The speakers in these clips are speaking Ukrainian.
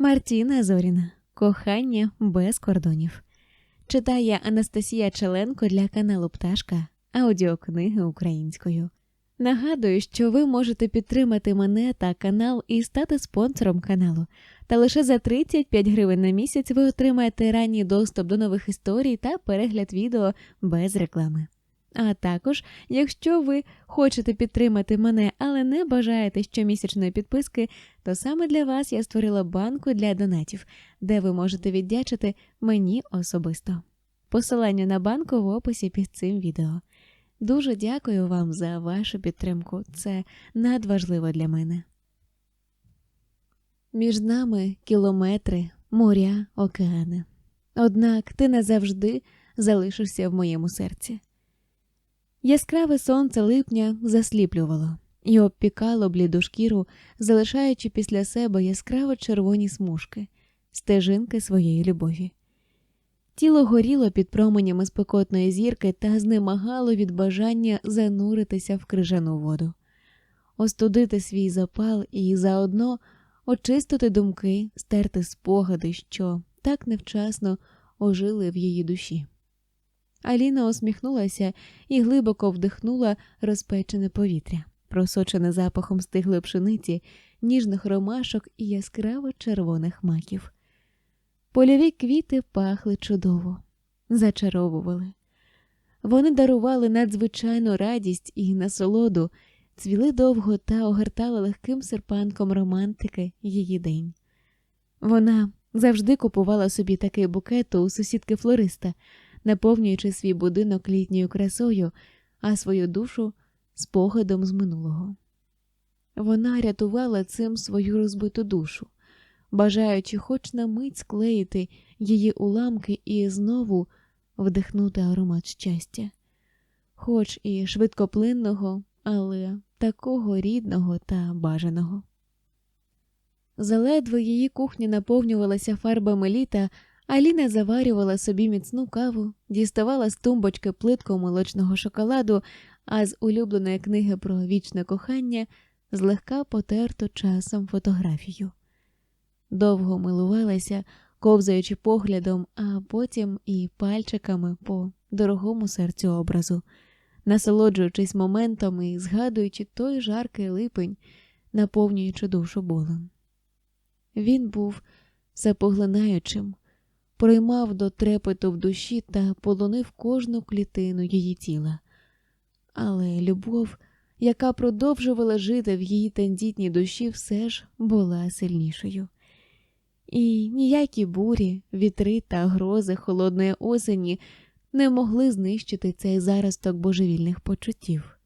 Мартіна Зоріна. Кохання без кордонів. Читає Анастасія Челенко для каналу Пташка аудіокниги українською. Нагадую, що ви можете підтримати мене та канал і стати спонсором каналу. Та лише за 35 гривень на місяць ви отримаєте ранній доступ до нових історій та перегляд відео без реклами. А також, якщо ви хочете підтримати мене, але не бажаєте щомісячної підписки, то саме для вас я створила банку для донатів, де ви можете віддячити мені особисто. Посилання на банку в описі під цим відео. Дуже дякую вам за вашу підтримку. Це надважливо для мене. Між нами кілометри, моря, океани. Однак ти назавжди залишишся в моєму серці. Яскраве сонце липня засліплювало і обпікало бліду шкіру, залишаючи після себе яскраво червоні смужки, стежинки своєї любові. Тіло горіло під променями спекотної зірки та знемагало від бажання зануритися в крижану воду, остудити свій запал і заодно очистити думки, стерти спогади, що так невчасно ожили в її душі. Аліна усміхнулася і глибоко вдихнула розпечене повітря, просочене запахом стиглої пшениці, ніжних ромашок і яскраво червоних маків. Польові квіти пахли чудово, зачаровували. Вони дарували надзвичайну радість і насолоду, цвіли довго та огортали легким серпанком романтики її день. Вона завжди купувала собі такий букет у сусідки флориста, наповнюючи свій будинок літньою красою, а свою душу спогадом з минулого. Вона рятувала цим свою розбиту душу бажаючи хоч на мить склеїти її уламки і знову вдихнути аромат щастя, хоч і швидкоплинного, але такого рідного та бажаного. Заледве її кухня наповнювалася фарбами літа, Аліна заварювала собі міцну каву, діставала з тумбочки плитку молочного шоколаду, а з улюбленої книги про вічне кохання злегка потерто часом фотографію довго милувалася, ковзаючи поглядом, а потім і пальчиками по дорогому серцю образу, насолоджуючись моментом і згадуючи той жаркий липень, наповнюючи душу болем. Він був запоглинаючим, приймав до трепету в душі та полонив кожну клітину її тіла. Але любов, яка продовжувала жити в її тендітній душі, все ж була сильнішою. І ніякі бурі, вітри та грози холодної осені не могли знищити цей заросток божевільних почуттів.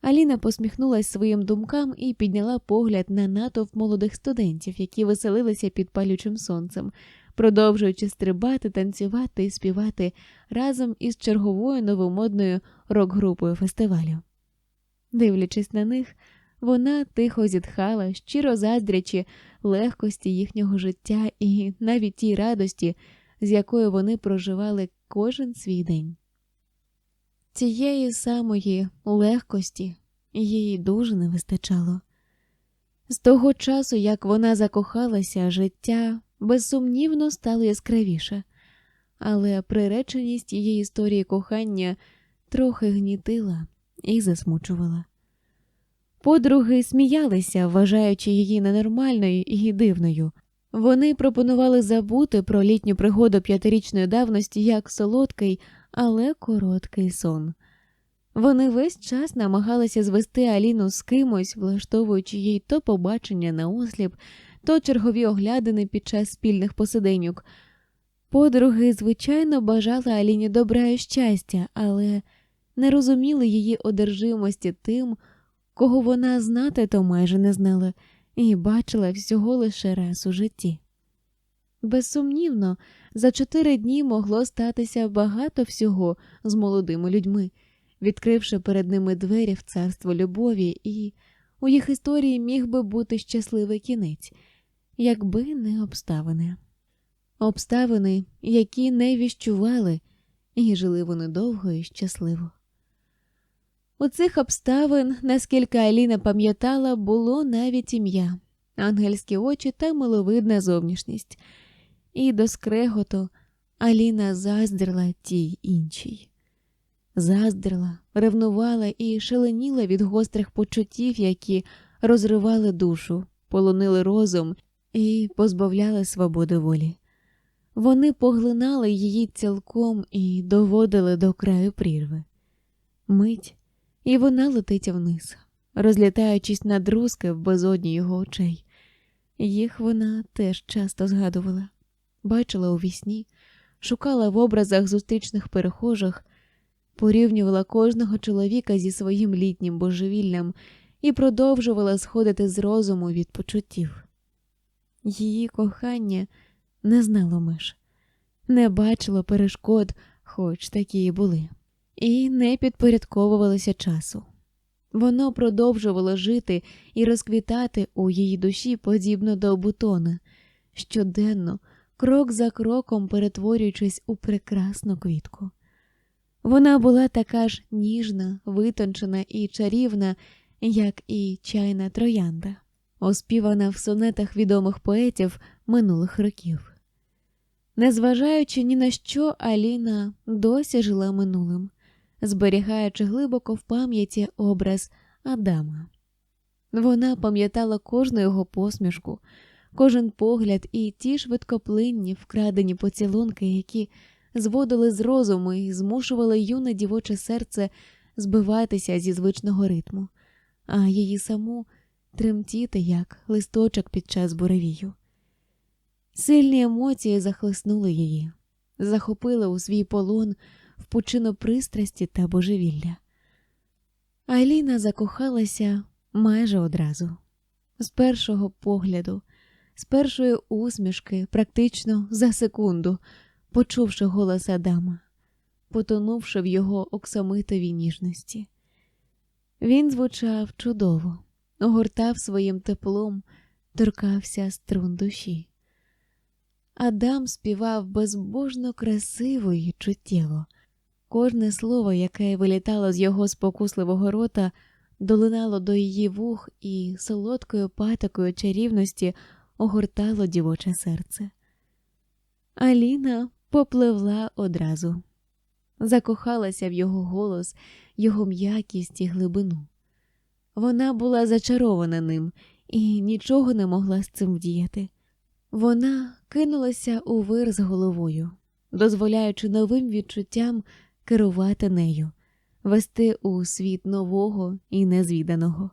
Аліна посміхнулася своїм думкам і підняла погляд на натовп молодих студентів, які веселилися під палючим сонцем, продовжуючи стрибати, танцювати і співати разом із черговою новомодною рок-групою фестивалю. Дивлячись на них, вона тихо зітхала, щиро заздрячи легкості їхнього життя і навіть тій радості, з якою вони проживали кожен свій день. Цієї самої легкості їй дуже не вистачало. З того часу, як вона закохалася, життя безсумнівно стало яскравіше, але приреченість її історії кохання трохи гнітила і засмучувала. Подруги сміялися, вважаючи її ненормальною і дивною. Вони пропонували забути про літню пригоду п'ятирічної давності як солодкий, але короткий сон. Вони весь час намагалися звести Аліну з кимось, влаштовуючи їй то побачення на осліп, то чергові оглядини під час спільних посиденьок. Подруги, звичайно, бажали Аліні добра і щастя, але не розуміли її одержимості тим кого вона знати то майже не знала, і бачила всього лише раз у житті. Безсумнівно, за чотири дні могло статися багато всього з молодими людьми, відкривши перед ними двері в царство любові, і у їх історії міг би бути щасливий кінець, якби не обставини. Обставини, які не віщували, і жили вони довго і щасливо. У цих обставин, наскільки Аліна пам'ятала, було навіть ім'я ангельські очі та миловидна зовнішність. І до скреготу Аліна заздрила тій іншій. Заздрила, ревнувала і шаленіла від гострих почуттів, які розривали душу, полонили розум і позбавляли свободи волі. Вони поглинали її цілком і доводили до краю прірви. Мить, і вона летить вниз, розлітаючись на друзки в безодні його очей. Їх вона теж часто згадувала, бачила у вісні, шукала в образах зустрічних перехожих, порівнювала кожного чоловіка зі своїм літнім божевіллям і продовжувала сходити з розуму від почуттів. Її кохання не знало меж, не бачило перешкод, хоч такі і були, і не підпорядковувалося часу. Воно продовжувало жити і розквітати у її душі подібно до бутона, щоденно, крок за кроком перетворюючись у прекрасну квітку. Вона була така ж ніжна, витончена і чарівна, як і чайна троянда, оспівана в сонетах відомих поетів минулих років. Незважаючи ні на що, Аліна досі жила минулим, зберігаючи глибоко в пам'яті образ Адама. Вона пам'ятала кожну його посмішку, кожен погляд і ті швидкоплинні, вкрадені поцілунки, які зводили з розуму і змушували юне дівоче серце збиватися зі звичного ритму, а її саму тремтіти, як листочок під час буревію. Сильні емоції захлеснули її, захопили у свій полон в пучину пристрасті та божевілля. Айліна закохалася майже одразу, з першого погляду, з першої усмішки, практично за секунду, почувши голос Адама, потонувши в його оксамитовій ніжності. Він звучав чудово, огортав своїм теплом, торкався струн душі. Адам співав безбожно красиво і чуттєво. Кожне слово, яке вилітало з його спокусливого рота, долинало до її вух і солодкою патокою чарівності огортало дівоче серце. Аліна попливла одразу, закохалася в його голос, його м'якість і глибину. Вона була зачарована ним і нічого не могла з цим вдіяти. Вона кинулася у вир з головою, дозволяючи новим відчуттям керувати нею, вести у світ нового і незвіданого.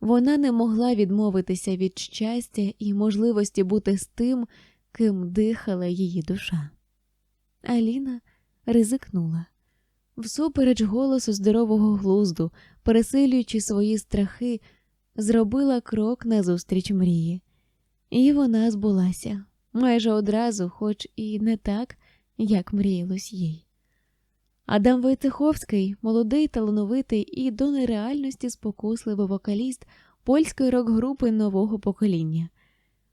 Вона не могла відмовитися від щастя і можливості бути з тим, ким дихала її душа. Аліна ризикнула. Всупереч голосу здорового глузду, пересилюючи свої страхи, зробила крок назустріч мрії. І вона збулася майже одразу, хоч і не так, як мріялось їй. Адам Войцеховський, молодий, талановитий і до нереальності спокусливий вокаліст польської рок-групи нового покоління,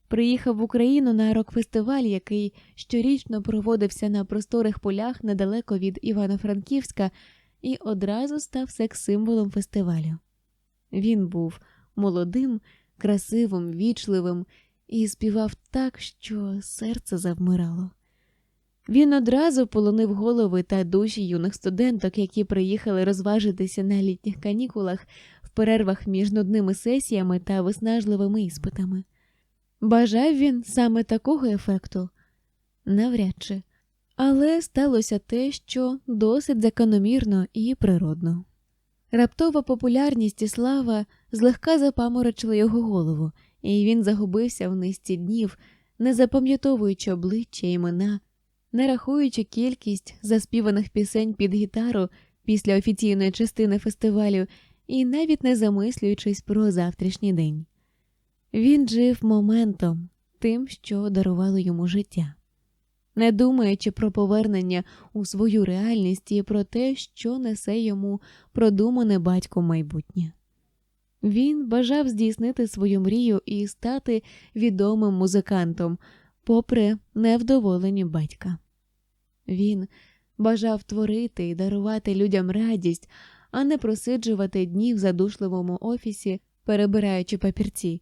приїхав в Україну на рок-фестиваль, який щорічно проводився на просторих полях недалеко від Івано-Франківська, і одразу став секс-символом фестивалю. Він був молодим, красивим, вічливим і співав так, що серце завмирало. Він одразу полонив голови та душі юних студенток, які приїхали розважитися на літніх канікулах в перервах між нудними сесіями та виснажливими іспитами. Бажав він саме такого ефекту? Навряд чи. Але сталося те, що досить закономірно і природно. Раптова популярність і слава злегка запаморочили його голову, і він загубився в низці днів, не запам'ятовуючи обличчя імена, не рахуючи кількість заспіваних пісень під гітару після офіційної частини фестивалю і навіть не замислюючись про завтрашній день. Він жив моментом, тим, що дарувало йому життя, не думаючи про повернення у свою реальність і про те, що несе йому продумане батько майбутнє. Він бажав здійснити свою мрію і стати відомим музикантом, попри невдоволені батька. Він бажав творити і дарувати людям радість, а не просиджувати дні в задушливому офісі, перебираючи папірці,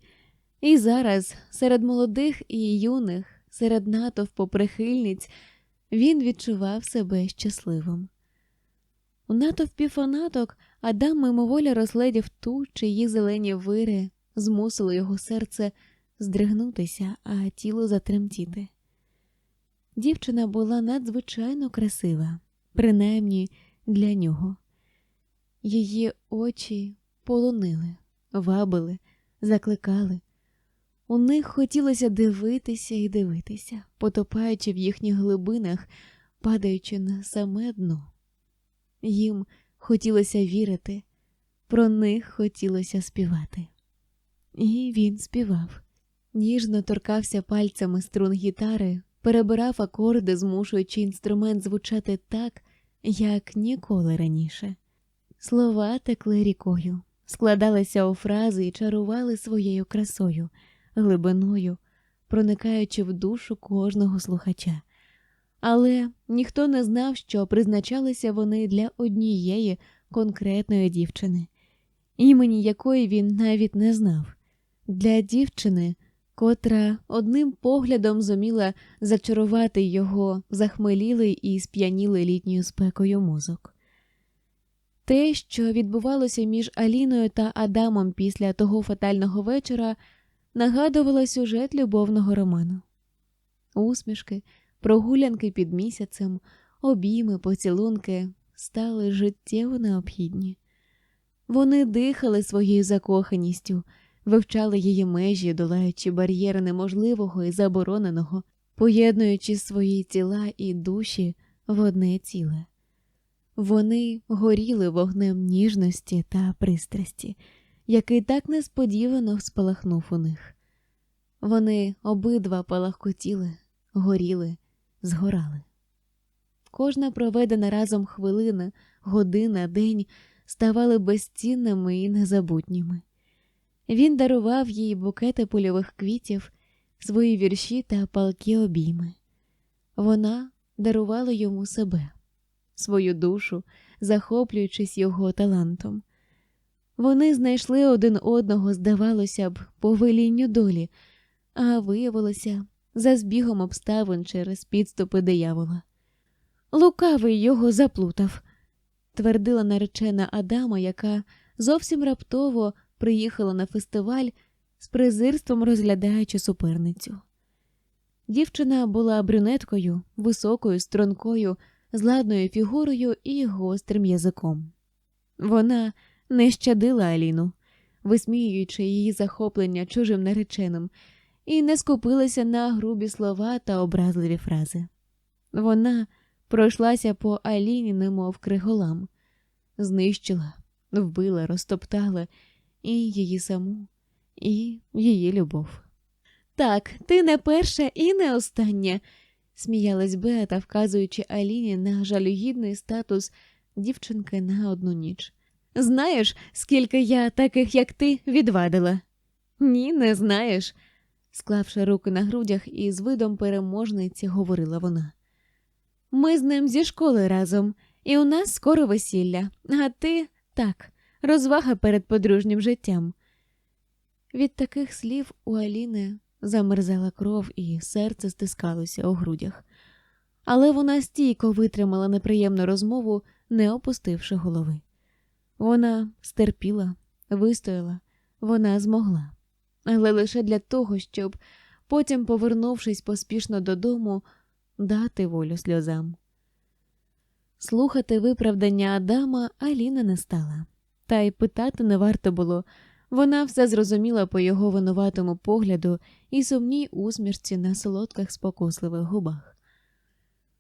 І зараз, серед молодих і юних, серед натовпу прихильниць, він відчував себе щасливим. У натовпі фанаток Адам мимоволі розгледів ту, чиї зелені вири змусили його серце здригнутися, а тіло затремтіти. Дівчина була надзвичайно красива, принаймні для нього. Її очі полонили, вабили, закликали. У них хотілося дивитися і дивитися, потопаючи в їхніх глибинах, падаючи на саме дно. Їм хотілося вірити, про них хотілося співати. І він співав, ніжно торкався пальцями струн гітари, перебирав акорди, змушуючи інструмент звучати так, як ніколи раніше. Слова текли рікою, складалися у фрази і чарували своєю красою, глибиною, проникаючи в душу кожного слухача. Але ніхто не знав, що призначалися вони для однієї конкретної дівчини, імені якої він навіть не знав, для дівчини, котра одним поглядом зуміла зачарувати його захмелілий і сп'янілий літньою спекою мозок. Те, що відбувалося між Аліною та Адамом після того фатального вечора, нагадувало сюжет любовного роману. Усмішки, прогулянки під місяцем, обійми, поцілунки стали життєво необхідні. Вони дихали своєю закоханістю, вивчали її межі, долаючи бар'єри неможливого і забороненого, поєднуючи свої тіла і душі в одне ціле. Вони горіли вогнем ніжності та пристрасті, який так несподівано спалахнув у них. Вони обидва палахкотіли, горіли, згорали. Кожна проведена разом хвилина, година, день ставали безцінними і незабутніми. Він дарував їй букети польових квітів, свої вірші та палкі обійми. Вона дарувала йому себе, свою душу, захоплюючись його талантом. Вони знайшли один одного, здавалося б, по велінню долі, а виявилося за збігом обставин через підступи диявола. Лукавий його заплутав, твердила наречена Адама, яка зовсім раптово приїхала на фестиваль з презирством розглядаючи суперницю. Дівчина була брюнеткою, високою, стрункою, з ладною фігурою і гострим язиком. Вона не щадила Аліну, висміюючи її захоплення чужим нареченим, і не скупилася на грубі слова та образливі фрази. Вона пройшлася по Аліні, немов криголам, знищила, вбила, розтоптала і її саму, і її любов. Так, ти не перша і не остання, сміялась Беата, вказуючи Аліні на жалюгідний статус дівчинки на одну ніч. Знаєш, скільки я таких, як ти, відвадила? Ні, не знаєш, склавши руки на грудях і з видом переможниці говорила вона. Ми з ним зі школи разом, і у нас скоро весілля, а ти так, розвага перед подружнім життям. Від таких слів у Аліни замерзала кров і серце стискалося у грудях, але вона стійко витримала неприємну розмову, не опустивши голови. Вона стерпіла, вистояла, вона змогла, але лише для того, щоб потім, повернувшись поспішно додому, дати волю сльозам. Слухати виправдання Адама Аліна не стала, та й питати не варто було. Вона все зрозуміла по його винуватому погляду і сумній усмішці на солодких спокусливих губах.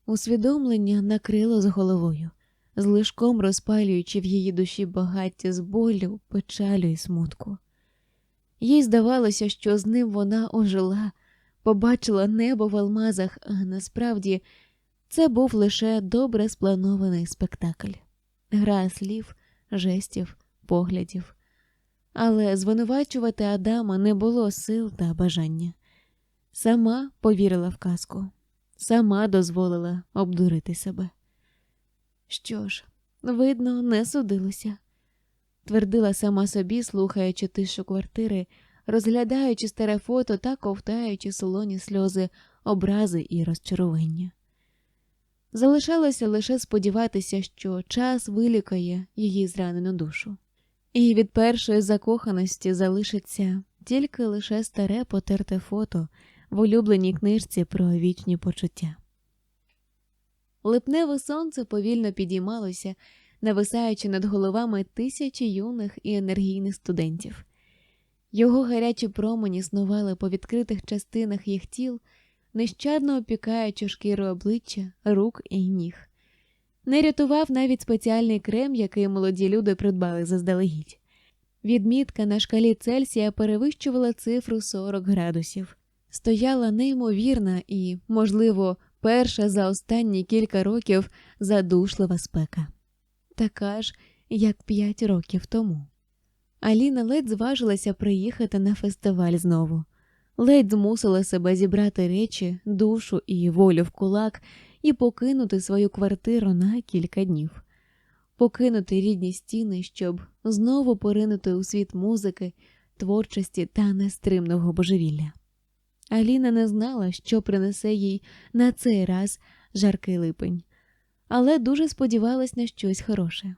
Усвідомлення накрило з головою, з лишком розпалюючи в її душі багаття з болю, печалю і смутку. Їй здавалося, що з ним вона ожила, побачила небо в алмазах, а насправді це був лише добре спланований спектакль, гра слів, жестів, поглядів. Але звинувачувати Адама не було сил та бажання. Сама повірила в казку, сама дозволила обдурити себе. Що ж, видно, не судилося, твердила сама собі, слухаючи тишу квартири, розглядаючи старе фото та ковтаючи солоні сльози, образи і розчарування. Залишалося лише сподіватися, що час вилікає її зранену душу, і від першої закоханості залишиться тільки лише старе потерте фото в улюбленій книжці про вічні почуття. Липневе сонце повільно підіймалося, нависаючи над головами тисячі юних і енергійних студентів. Його гарячі промені снували по відкритих частинах їх тіл, нещадно опікаючи шкіру обличчя, рук і ніг. Не рятував навіть спеціальний крем, який молоді люди придбали заздалегідь. Відмітка на шкалі Цельсія перевищувала цифру 40 градусів. Стояла неймовірна і, можливо, перша за останні кілька років задушлива спека, така ж, як п'ять років тому. Аліна ледь зважилася приїхати на фестиваль знову, ледь змусила себе зібрати речі, душу і волю в кулак і покинути свою квартиру на кілька днів, покинути рідні стіни, щоб знову поринути у світ музики, творчості та нестримного божевілля. Аліна не знала, що принесе їй на цей раз жаркий липень, але дуже сподівалась на щось хороше.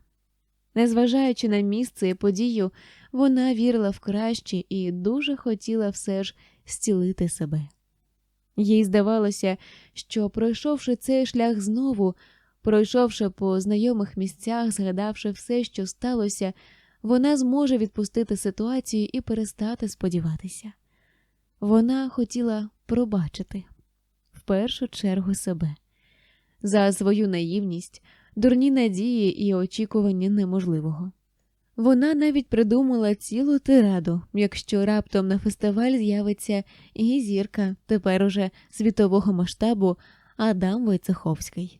Незважаючи на місце і подію, вона вірила в краще і дуже хотіла все ж зцілити себе. Їй здавалося, що, пройшовши цей шлях знову, пройшовши по знайомих місцях, згадавши все, що сталося, вона зможе відпустити ситуацію і перестати сподіватися. Вона хотіла пробачити в першу чергу себе за свою наївність, дурні надії і очікування неможливого. Вона навіть придумала цілу тираду, якщо раптом на фестиваль з'явиться і зірка тепер уже світового масштабу Адам Войцеховський.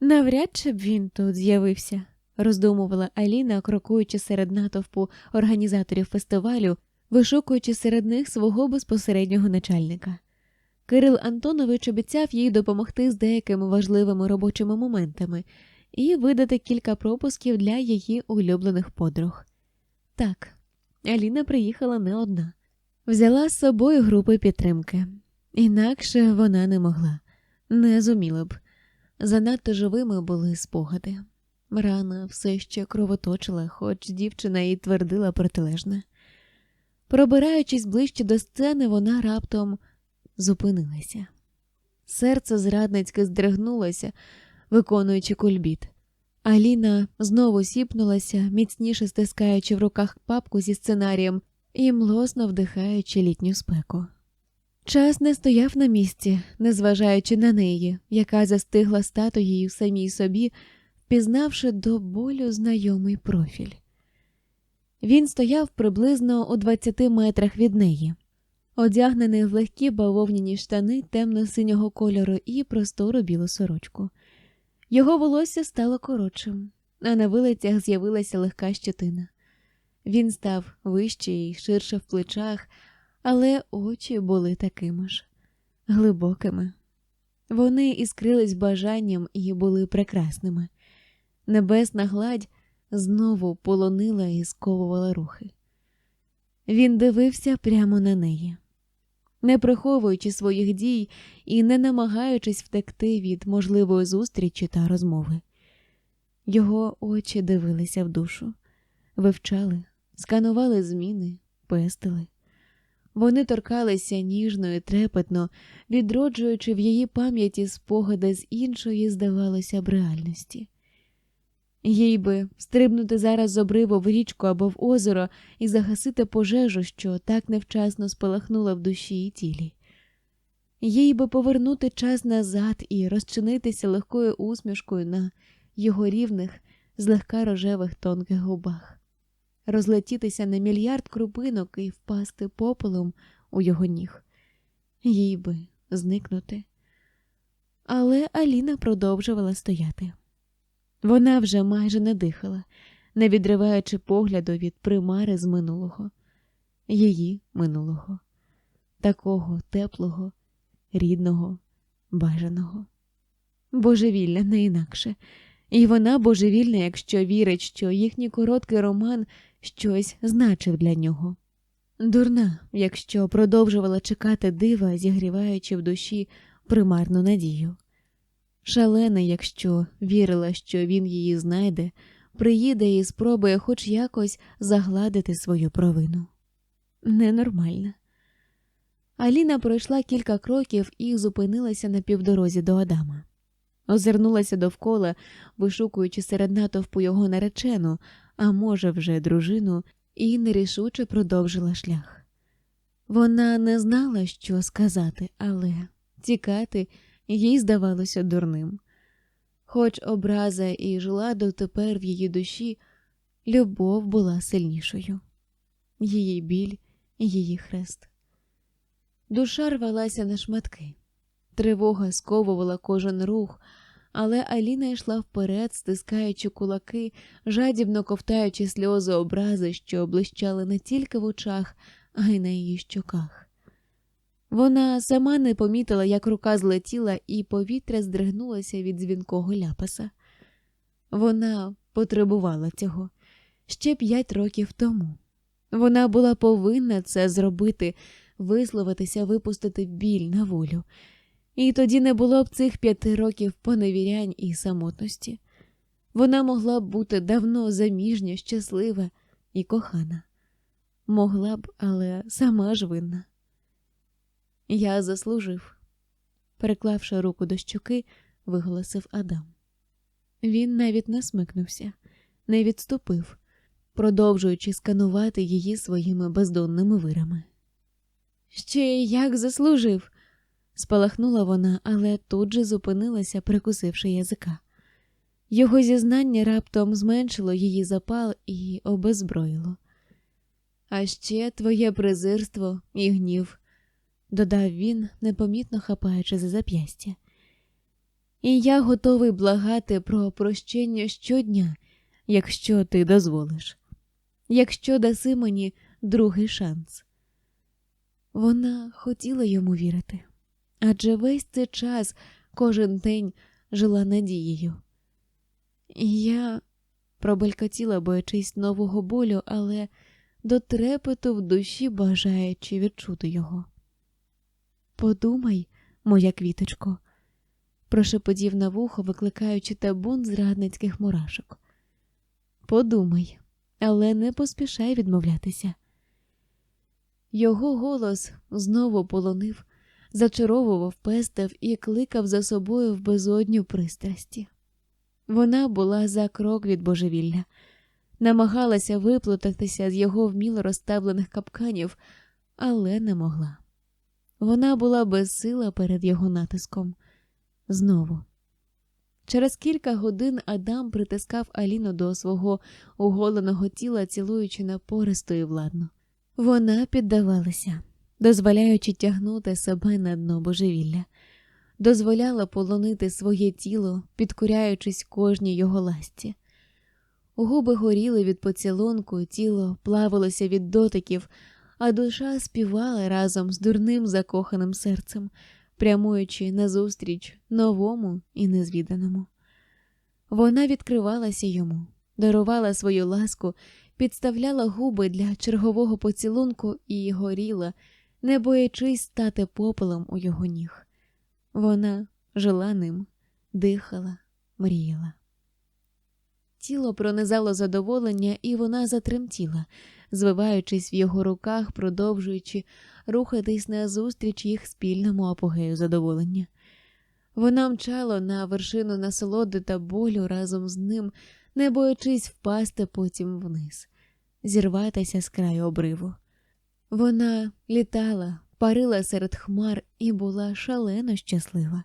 Навряд чи б він тут з'явився, роздумувала Аліна, крокуючи серед натовпу організаторів фестивалю, вишукуючи серед них свого безпосереднього начальника. Кирил Антонович обіцяв їй допомогти з деякими важливими робочими моментами і видати кілька пропусків для її улюблених подруг. Так, Аліна приїхала не одна, взяла з собою групи підтримки, інакше вона не могла, не зуміла б. Занадто живими були спогади. Рана все ще кровоточила, хоч дівчина і твердила протилежне. Пробираючись ближче до сцени, вона раптом зупинилася. Серце зрадницьки здригнулося, виконуючи кульбіт. Аліна знову сіпнулася, міцніше стискаючи в руках папку зі сценарієм і млосно вдихаючи літню спеку. Час не стояв на місці, незважаючи на неї, яка застигла статуєю самій собі, впізнавши до болю знайомий профіль. Він стояв приблизно у 20 метрах від неї, одягнений в легкі бавовняні штани темно-синього кольору і простору білу сорочку. Його волосся стало коротшим, а на вилицях з'явилася легка щетина. Він став вищий ширше в плечах, але очі були такими ж глибокими. Вони іскрились бажанням і були прекрасними. Небесна гладь знову полонила і сковувала рухи. Він дивився прямо на неї, не приховуючи своїх дій і не намагаючись втекти від можливої зустрічі та розмови. Його очі дивилися в душу, вивчали, сканували зміни, пестили. Вони торкалися ніжно і трепетно, відроджуючи в її пам'яті спогади з іншої, здавалося б, реальності. Їй би стрибнути зараз з обриву в річку або в озеро і загасити пожежу, що так невчасно спалахнула в душі і тілі. Їй би повернути час назад і розчинитися легкою усмішкою на його рівних, злегка рожевих тонких губах, розлетітися на мільярд крупинок і впасти попелом у його ніг, їй би зникнути. Але Аліна продовжувала стояти. Вона вже майже не дихала, не відриваючи погляду від примари з минулого, її минулого, такого теплого, рідного, бажаного. Божевілля не інакше, і вона божевільна, якщо вірить, що їхній короткий роман щось значив для нього. Дурна, якщо продовжувала чекати дива, зігріваючи в душі примарну надію. Шалена, якщо вірила, що він її знайде, приїде і спробує хоч якось загладити свою провину. Ненормальна. Аліна пройшла кілька кроків і зупинилася на півдорозі до Адама. Озирнулася довкола, вишукуючи серед натовпу його наречену, а може, вже дружину, і нерішуче продовжила шлях. Вона не знала, що сказати, але тікати їй здавалося дурним. Хоч образа і жила дотепер в її душі, любов була сильнішою, її біль, її хрест. Душа рвалася на шматки, тривога сковувала кожен рух, але Аліна йшла вперед, стискаючи кулаки, жадібно ковтаючи сльози образи, що блищали не тільки в очах, а й на її щоках. Вона сама не помітила, як рука злетіла, і повітря здригнулося від дзвінкого ляпаса. Вона потребувала цього ще п'ять років тому. Вона була повинна це зробити, висловитися, випустити біль на волю. І тоді не було б цих п'яти років поневірянь і самотності. Вона могла б бути давно заміжня, щаслива і кохана. Могла б, але сама ж винна. Я заслужив, переклавши руку до щоки, виголосив Адам. Він навіть не смикнувся, не відступив, продовжуючи сканувати її своїми бездонними вирами. Ще як заслужив, спалахнула вона, але тут же зупинилася, прикусивши язика. Його зізнання раптом зменшило її запал і обезброїло. А ще твоє презирство і гнів, додав він, непомітно хапаючи за зап'ястя. І я готовий благати про прощення щодня, якщо ти дозволиш, якщо даси мені другий шанс. Вона хотіла йому вірити, адже весь цей час, кожен день жила надією. І я пробелькотіла, боячись нового болю, але до трепету в душі бажаючи відчути його. Подумай, моя квіточко, прошепотів на вухо, викликаючи табун зрадницьких мурашок. Подумай, але не поспішай відмовлятися. Його голос знову полонив, зачаровував, пестав і кликав за собою в безодню пристрасті. Вона була за крок від божевілля, намагалася виплутатися з його вміло розставлених капканів, але не могла. Вона була безсила перед його натиском. Знову. Через кілька годин Адам притискав Аліну до свого оголеного тіла, цілуючи напористо і владно. Вона піддавалася, дозволяючи тягнути себе на дно божевілля, дозволяла полонити своє тіло, підкуряючись кожній його ласті. Губи горіли від поцілунку, тіло плавалося від дотиків, а душа співала разом з дурним закоханим серцем, прямуючи назустріч новому і незвіданому. Вона відкривалася йому, дарувала свою ласку, підставляла губи для чергового поцілунку і горіла, не боячись стати попелом у його ніг. Вона жила ним, дихала, мріяла. Тіло пронизало задоволення, і вона затремтіла, звиваючись в його руках, продовжуючи рухатись назустріч їх спільному апогею задоволення. Вона мчала на вершину насолоди та болю разом з ним, не боячись впасти потім вниз, зірватися з краю обриву. Вона літала, парила серед хмар і була шалено щаслива,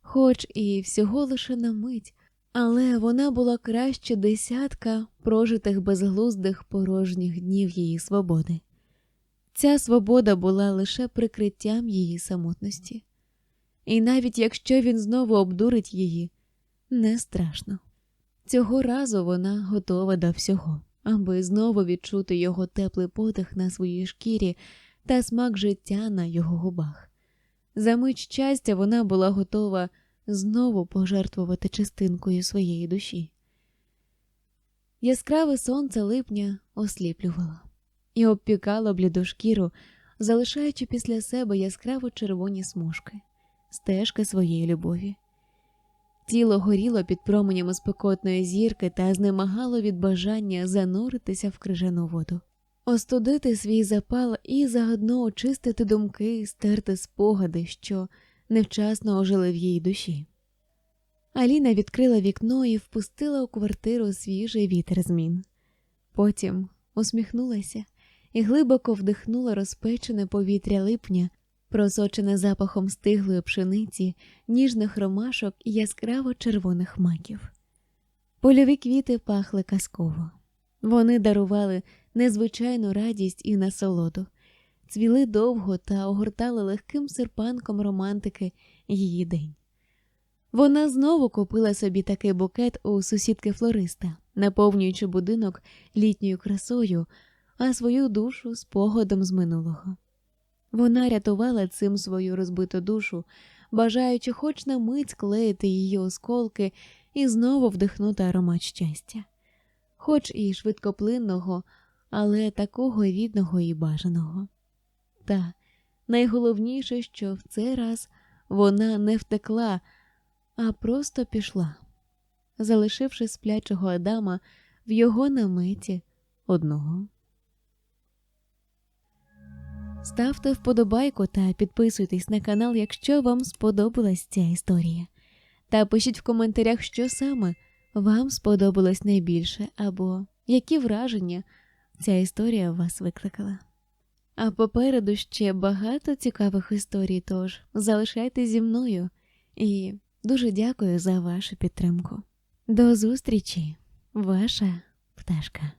хоч і всього лише на мить. Але вона була краще десятка прожитих безглуздих порожніх днів її свободи. Ця свобода була лише прикриттям її самотності, і навіть якщо він знову обдурить її, не страшно. Цього разу вона готова до всього, аби знову відчути його теплий подих на своїй шкірі та смак життя на його губах. За мить щастя вона була готова знову пожертвувати частинкою своєї душі. Яскраве сонце липня осліплювало, і обпікало бліду шкіру, залишаючи після себе яскраво червоні смужки, стежки своєї любові. Тіло горіло під променями спекотної зірки та знемагало від бажання зануритися в крижану воду, остудити свій запал і заодно очистити думки, стерти спогади, що невчасно ожили в її душі. Аліна відкрила вікно і впустила у квартиру свіжий вітер змін. Потім усміхнулася і глибоко вдихнула розпечене повітря липня, просочене запахом стиглої пшениці, ніжних ромашок і яскраво червоних маків. Польові квіти пахли казково. Вони дарували незвичайну радість і насолоду, цвіли довго та огортали легким серпанком романтики її день. Вона знову купила собі такий букет у сусідки флориста, наповнюючи будинок літньою красою, а свою душу спогадом з минулого. Вона рятувала цим свою розбиту душу, бажаючи хоч на мить склеїти її осколки і знову вдихнути аромат щастя, хоч і швидкоплинного, але такого рідного і бажаного. Та найголовніше, що в цей раз вона не втекла, а просто пішла, залишивши сплячого Адама в його наметі одного. Ставте вподобайку та підписуйтесь на канал, якщо вам сподобалась ця історія. Та пишіть в коментарях, що саме вам сподобалось найбільше, або які враження ця історія вас викликала. А попереду ще багато цікавих історій, тож залишайтеся зі мною і дуже дякую за вашу підтримку. До зустрічі, ваша пташка.